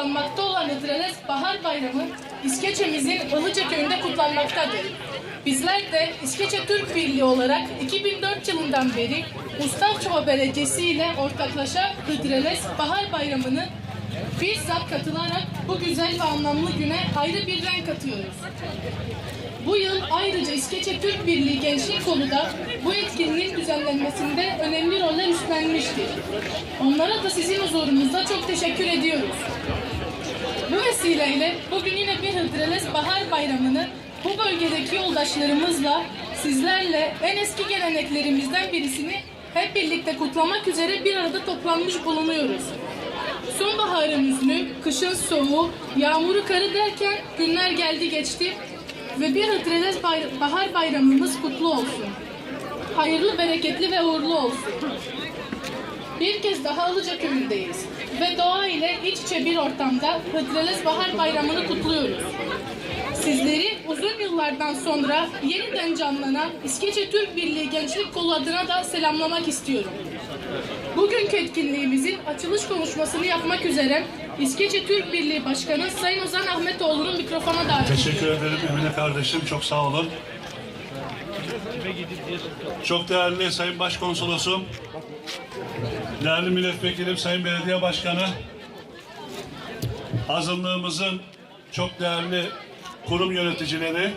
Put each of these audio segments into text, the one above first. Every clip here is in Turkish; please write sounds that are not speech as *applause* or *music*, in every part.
Kutlanmakta olan Hıdrellez Bahar Bayramı İskeçe'mizin Ilıca köyünde kutlanmaktadır. Bizler de İskeçe Türk Birliği olarak 2004 yılından beri Mustavçova Belediyesi ile ortaklaşa Hıdrellez Bahar Bayramı'nı bizzat katılarak bu güzel ve anlamlı güne ayrı bir renk katıyoruz. Bu yıl ayrıca İskeçe Türk Birliği Gençlik Kolu da bu etkinliğin düzenlenmesinde önemli roller üstlenmiştir. Onlara da sizin huzurunuzda çok teşekkür ediyoruz. Vesileyle bugün yine bir Hıdrellez Bahar Bayramı'nı bu bölgedeki yoldaşlarımızla sizlerle en eski geleneklerimizden birisini hep birlikte kutlamak üzere bir arada toplanmış bulunuyoruz. Sonbaharın hüznü, kışın soğuğu, yağmuru karı derken günler geldi geçti ve bir Hıdrellez bayra- Bahar Bayramımız kutlu olsun. Hayırlı, bereketli ve uğurlu olsun. Bir kez daha Ilıca köyündeyiz ve doğa ile iç içe bir ortamda Hıdrellez Bahar Bayramı'nı kutluyoruz. Sizleri uzun yıllardan sonra yeniden canlanan İskeçe Türk Birliği Gençlik Kolu adına da selamlamak istiyorum. Bugünkü etkinliğimizin açılış konuşmasını yapmak üzere İskeçe Türk Birliği Başkanı Sayın Ozan Ahmetoğlu'nun mikrofona davet Teşekkür ederim Emine kardeşim. Çok sağ olun. Çok değerli Sayın Başkonsolosum, değerli milletvekilim, Sayın Belediye Başkanı, azınlığımızın çok değerli kurum yöneticileri,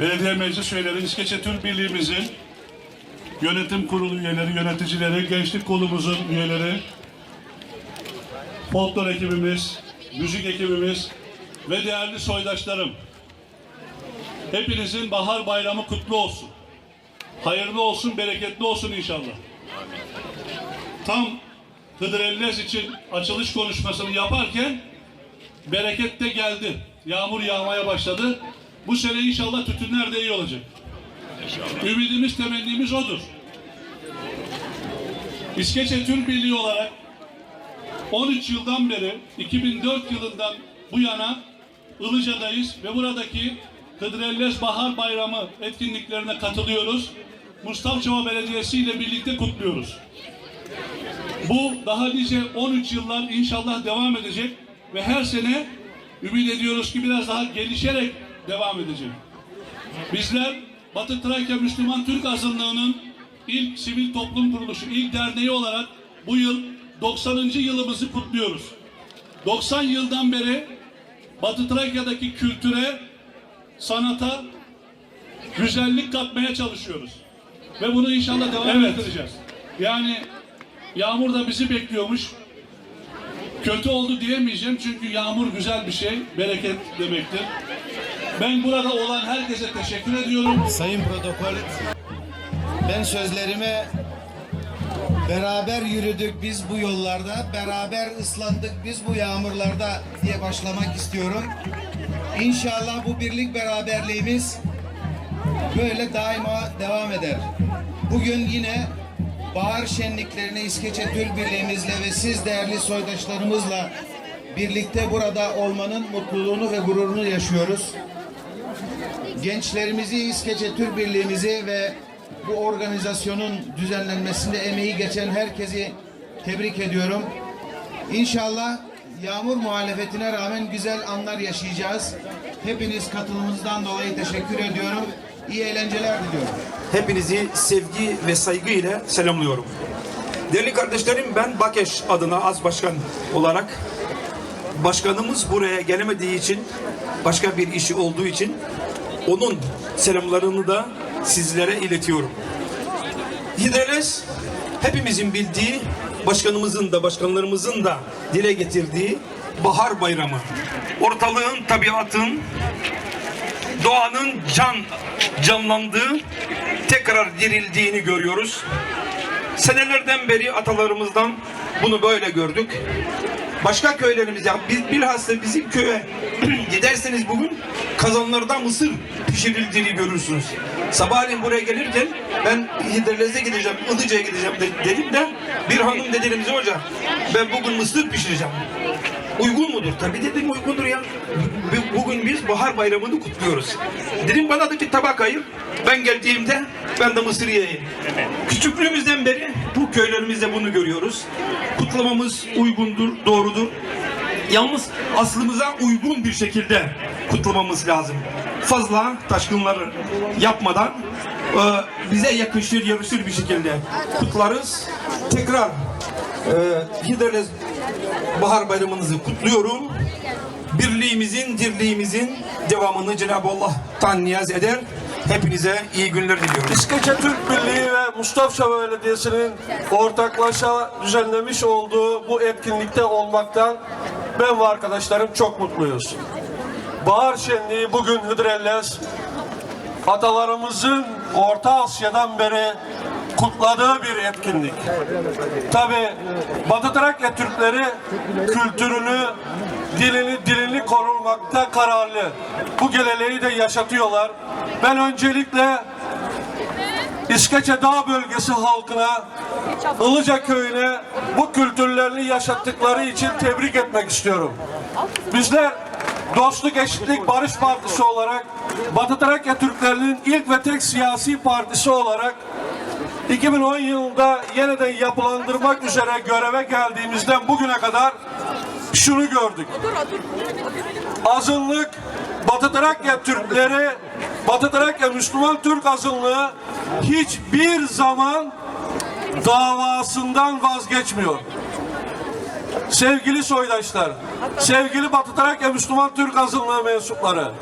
belediye meclis üyeleri, İskeçe Türk Birliği'mizin yönetim kurulu üyeleri, yöneticileri, gençlik kolumuzun üyeleri, folklor ekibimiz, müzik ekibimiz ve değerli soydaşlarım. Hepinizin bahar bayramı kutlu olsun. Hayırlı olsun, bereketli olsun inşallah. Tam Hıdrellez için açılış konuşmasını yaparken bereket de geldi. Yağmur yağmaya başladı. Bu sene inşallah tütünler de iyi olacak. Ümidimiz, temennimiz odur. İskeçe Türk Birliği olarak 13 yıldan beri 2004 yılından bu yana Ilıca'dayız ve buradaki Hıdrellez Bahar Bayramı etkinliklerine katılıyoruz. Mustafçova Belediyesi ile birlikte kutluyoruz. Bu daha nice 13 yıllar inşallah devam edecek ve her sene ümit ediyoruz ki biraz daha gelişerek devam edecek. Bizler Batı Trakya Müslüman Türk Azınlığı'nın ilk sivil toplum kuruluşu, ilk derneği olarak bu yıl 90. yılımızı kutluyoruz. 90 yıldan beri Batı Trakya'daki kültüre, sanata güzellik katmaya çalışıyoruz. Ve bunu inşallah devam ettireceğiz. Yani yağmur da bizi bekliyormuş. Kötü oldu diyemeyeceğim çünkü yağmur güzel bir şey, bereket demektir. Ben burada olan herkese teşekkür ediyorum. Sayın protokol, ben sözlerime beraber yürüdük biz bu yollarda, beraber ıslandık biz bu yağmurlarda diye başlamak istiyorum. İnşallah bu birlik beraberliğimiz böyle daima devam eder. Bugün yine bahar şenliklerine İskeçe Türk Birliğimizle ve siz değerli soydaşlarımızla birlikte burada olmanın mutluluğunu ve gururunu yaşıyoruz gençlerimizi, İskeçe Türk Birliğimizi ve bu organizasyonun düzenlenmesinde emeği geçen herkesi tebrik ediyorum. İnşallah yağmur muhalefetine rağmen güzel anlar yaşayacağız. Hepiniz katılımınızdan dolayı teşekkür ediyorum. İyi eğlenceler diliyorum. Hepinizi sevgi ve saygı ile selamlıyorum. Değerli kardeşlerim ben Bakeş adına az başkan olarak başkanımız buraya gelemediği için başka bir işi olduğu için onun selamlarını da sizlere iletiyorum. Hidreles hepimizin bildiği başkanımızın da başkanlarımızın da dile getirdiği bahar bayramı. Ortalığın, tabiatın, doğanın can canlandığı, tekrar dirildiğini görüyoruz. Senelerden beri atalarımızdan bunu böyle gördük. Başka köylerimiz ya biz bilhassa bizim köye *clears throat* giderseniz bugün kazanlarda mısır pişirildiğini görürsünüz. Sabahleyin buraya gelirken ben Hidrellez'e gideceğim, Ilıca'ya gideceğim de- dedim de bir hanım dedi Remzi Hoca ben bugün mısır pişireceğim. Uygun mudur? Tabii dedim uygundur ya. Bu- Bugün biz bahar bayramını kutluyoruz. Dedim bana da bir tabak ayır. Ben geldiğimde Ben de Mısriye'yim. Küçüklüğümüzden beri bu köylerimizde bunu görüyoruz. Kutlamamız uygundur, doğrudur. Yalnız aslımıza uygun bir şekilde kutlamamız lazım. Fazla taşkınları yapmadan e, bize yakışır, yarışır bir şekilde kutlarız. Tekrar e, Hidrellez Bahar Bayramınızı kutluyorum. Birliğimizin, dirliğimizin devamını Cenab-ı Allah'tan niyaz eder. Hepinize iyi günler diliyorum. İskeçe Türk Birliği ve Mustafa Belediyesi'nin ortaklaşa düzenlemiş olduğu bu etkinlikte olmaktan ben ve arkadaşlarım çok mutluyuz. Bahar Şenliği bugün Hıdrellez atalarımızın Orta Asya'dan beri kutladığı bir etkinlik. Tabi Batı Trakya Türkleri kültürünü, dilini, dilini korunmakta kararlı. Bu geleneği de yaşatıyorlar. Ben öncelikle İskeçe Dağ Bölgesi halkına, Ilıca köyüne bu kültürlerini yaşattıkları için tebrik etmek istiyorum. Bizler Dostluk, Eşitlik, Barış Partisi olarak Batı Trakya Türklerinin ilk ve tek siyasi partisi olarak 2010 yılında yeniden yapılandırmak üzere göreve geldiğimizden bugüne kadar şunu gördük. Azınlık, Batı Trakya Türkleri, Batı Trakya Müslüman Türk azınlığı hiçbir zaman davasından vazgeçmiyor. Sevgili soydaşlar, sevgili Batı Trakya Müslüman Türk azınlığı mensupları,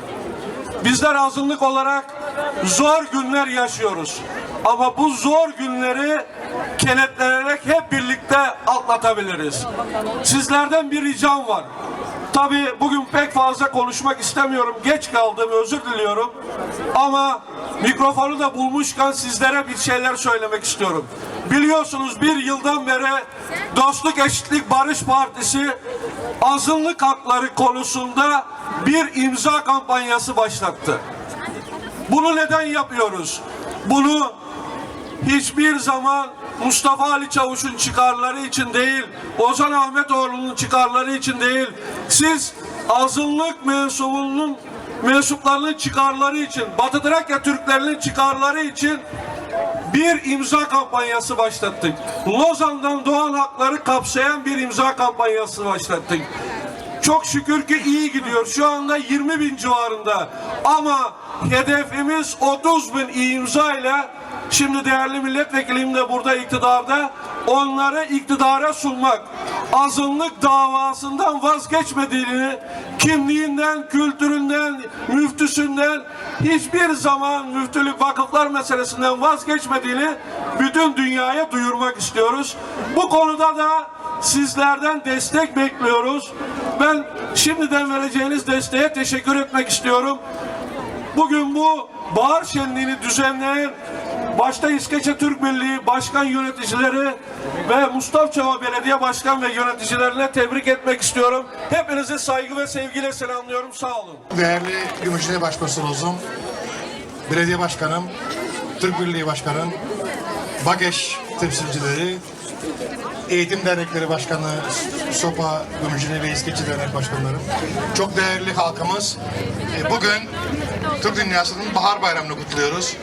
bizler azınlık olarak zor günler yaşıyoruz. Ama bu zor günleri kenetlenerek hep birlikte atlatabiliriz. Sizlerden bir ricam var. Tabii bugün pek fazla konuşmak istemiyorum. Geç kaldım, özür diliyorum. Ama mikrofonu da bulmuşken sizlere bir şeyler söylemek istiyorum. Biliyorsunuz bir yıldan beri Dostluk, Eşitlik, Barış Partisi azınlık hakları konusunda bir imza kampanyası başlattı. Bunu neden yapıyoruz? Bunu hiçbir zaman Mustafa Ali Çavuş'un çıkarları için değil, Ozan Ahmetoğlu'nun çıkarları için değil, siz azınlık mensubunun mensuplarının çıkarları için, Batı Trakya Türklerinin çıkarları için bir imza kampanyası başlattık. Lozan'dan doğan hakları kapsayan bir imza kampanyası başlattık. Çok şükür ki iyi gidiyor. Şu anda 20 bin civarında. Ama hedefimiz 30 bin imza ile şimdi değerli milletvekilim de burada iktidarda onları iktidara sunmak. Azınlık davasından vazgeçmediğini, kimliğinden, kültüründen, müftüsünden hiçbir zaman müftülük vakıflar meselesinden vazgeçmediğini bütün dünyaya duyurmak istiyoruz. Bu konuda da sizlerden destek bekliyoruz. Ben şimdiden vereceğiniz desteğe teşekkür etmek istiyorum. Bugün bu bahar şenliğini düzenleyen başta İskeçe Türk Birliği Başkan Yöneticileri ve Mustafa Çava Belediye Başkan ve yöneticilerine tebrik etmek istiyorum. Hepinizi saygı ve sevgiyle selamlıyorum. Sağ olun. Değerli Gümüşhane Başkonsolosum, Belediye Başkanım, Türk Birliği Başkanım, BAGEŞ temsilcileri, Eğitim Dernekleri Başkanı, SOPA, Gümüşhane ve İskeçe Dernek Başkanlarım, çok değerli halkımız, e, bugün Türk dünyasının Bahar Bayramı'nı kutluyoruz.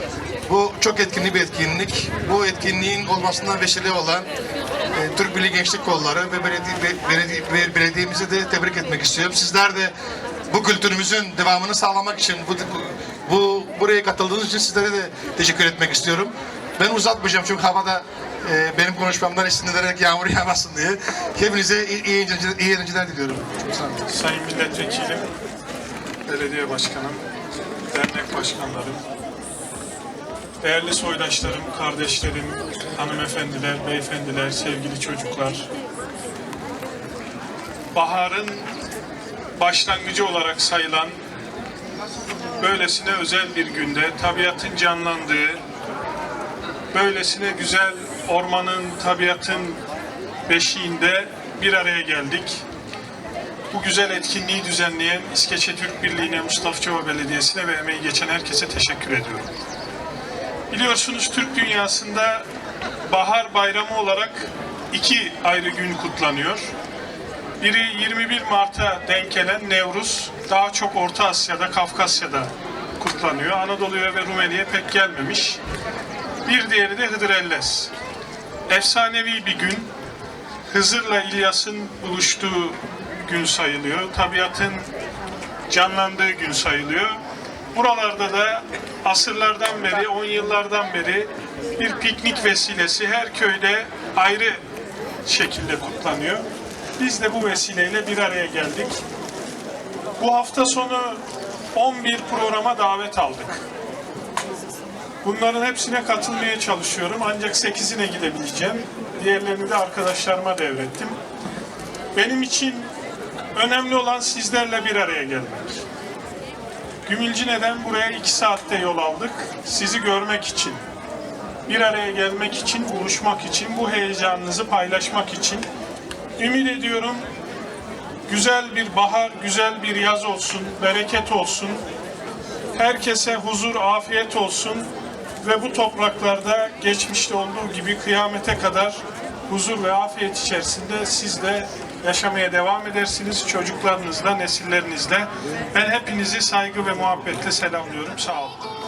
Bu çok etkinli bir etkinlik. Bu etkinliğin olmasından vesile olan e, Türk Birliği Gençlik Kolları ve belediye, be- belediye, be- belediyemizi de tebrik etmek istiyorum. Sizler de bu kültürümüzün devamını sağlamak için bu, bu buraya katıldığınız için sizlere de teşekkür etmek istiyorum. Ben uzatmayacağım çünkü havada e, benim konuşmamdan esinlenerek yağmur yağmasın diye. Hepinize iyi, iyi, eğlenceler, iyi eğlenceler diliyorum. Sayın Milletvekilim, Belediye Başkanım, Dernek Başkanlarım, değerli soydaşlarım, kardeşlerim, hanımefendiler, beyefendiler, sevgili çocuklar. Baharın başlangıcı olarak sayılan böylesine özel bir günde tabiatın canlandığı, böylesine güzel ormanın, tabiatın beşiğinde bir araya geldik. Bu güzel etkinliği düzenleyen İskeçe Türk Birliği'ne, Mustafa Çova Belediyesi'ne ve emeği geçen herkese teşekkür ediyorum. Biliyorsunuz Türk dünyasında bahar bayramı olarak iki ayrı gün kutlanıyor. Biri 21 Mart'a denk gelen Nevruz, daha çok Orta Asya'da, Kafkasya'da kutlanıyor. Anadolu'ya ve Rumeli'ye pek gelmemiş. Bir diğeri de Hıdrellez. Efsanevi bir gün. Hızır'la İlyas'ın buluştuğu gün sayılıyor. Tabiatın canlandığı gün sayılıyor. Buralarda da asırlardan beri, on yıllardan beri bir piknik vesilesi her köyde ayrı şekilde kutlanıyor. Biz de bu vesileyle bir araya geldik. Bu hafta sonu 11 programa davet aldık. Bunların hepsine katılmaya çalışıyorum ancak 8'ine gidebileceğim. Diğerlerini de arkadaşlarıma devrettim. Benim için önemli olan sizlerle bir araya gelmek. Gümülcine'den buraya iki saatte yol aldık. Sizi görmek için, bir araya gelmek için, buluşmak için, bu heyecanınızı paylaşmak için. Ümit ediyorum güzel bir bahar, güzel bir yaz olsun, bereket olsun. Herkese huzur, afiyet olsun ve bu topraklarda geçmişte olduğu gibi kıyamete kadar huzur ve afiyet içerisinde siz de yaşamaya devam edersiniz. Çocuklarınızla, nesillerinizle. Ben hepinizi saygı ve muhabbetle selamlıyorum. Sağ olun.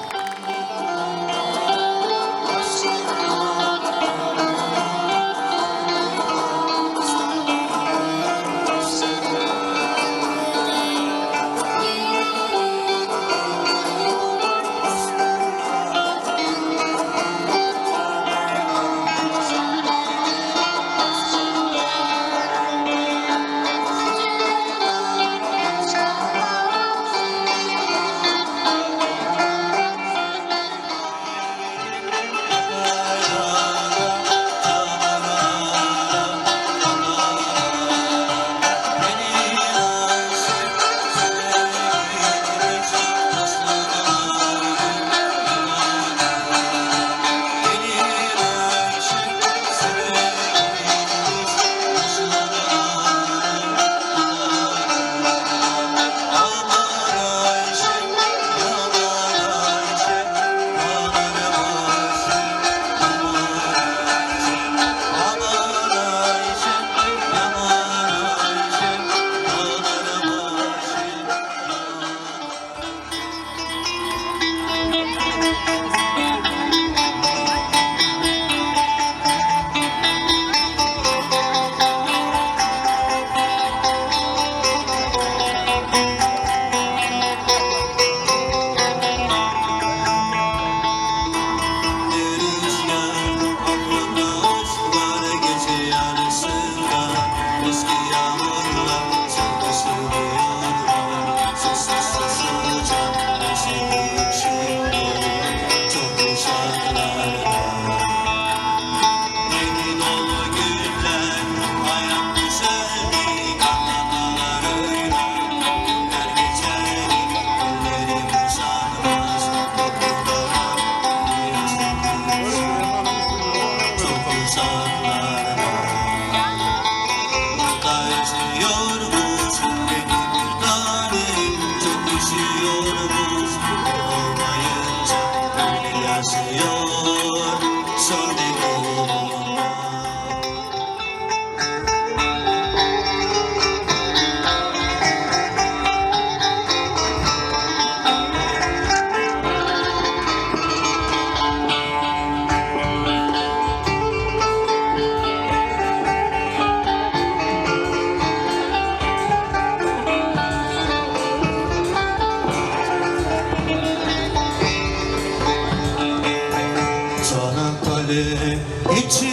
ইচ্ছে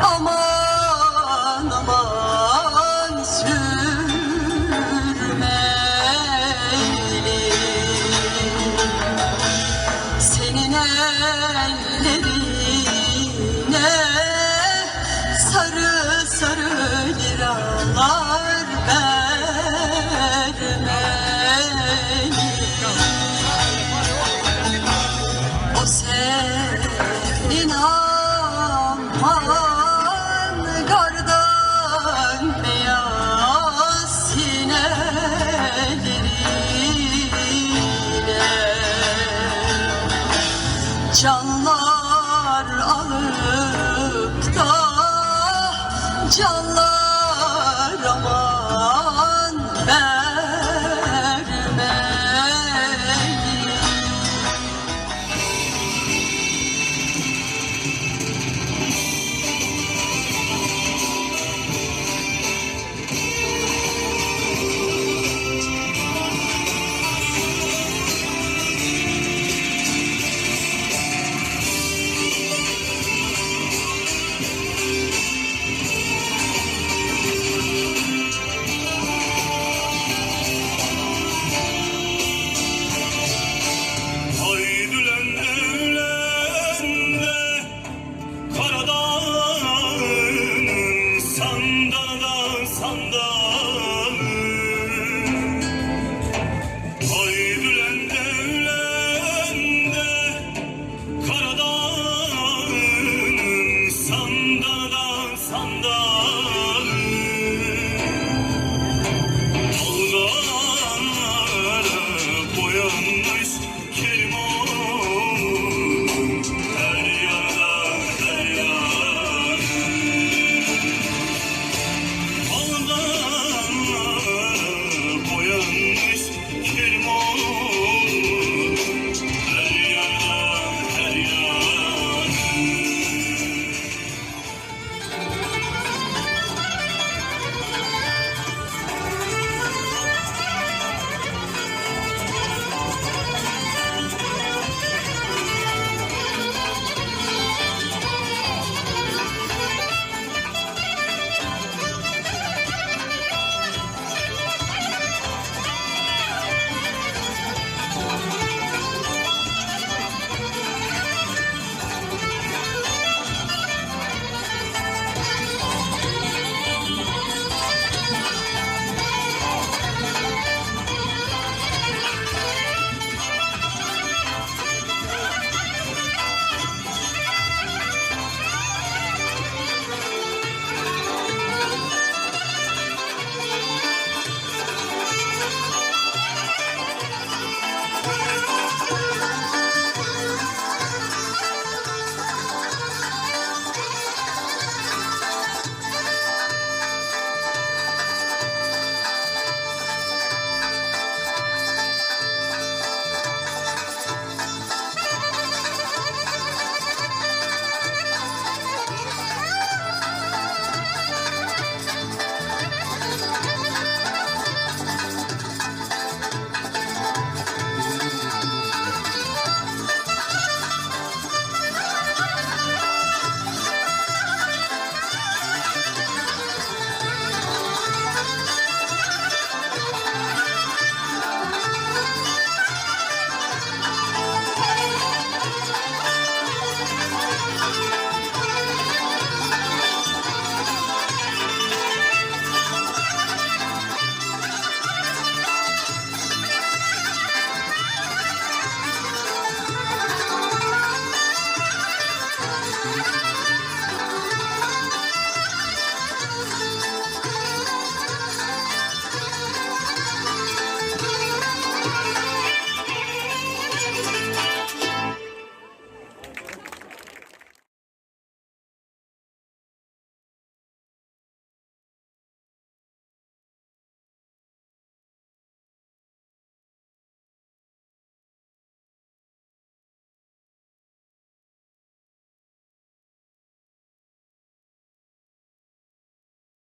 Oh my.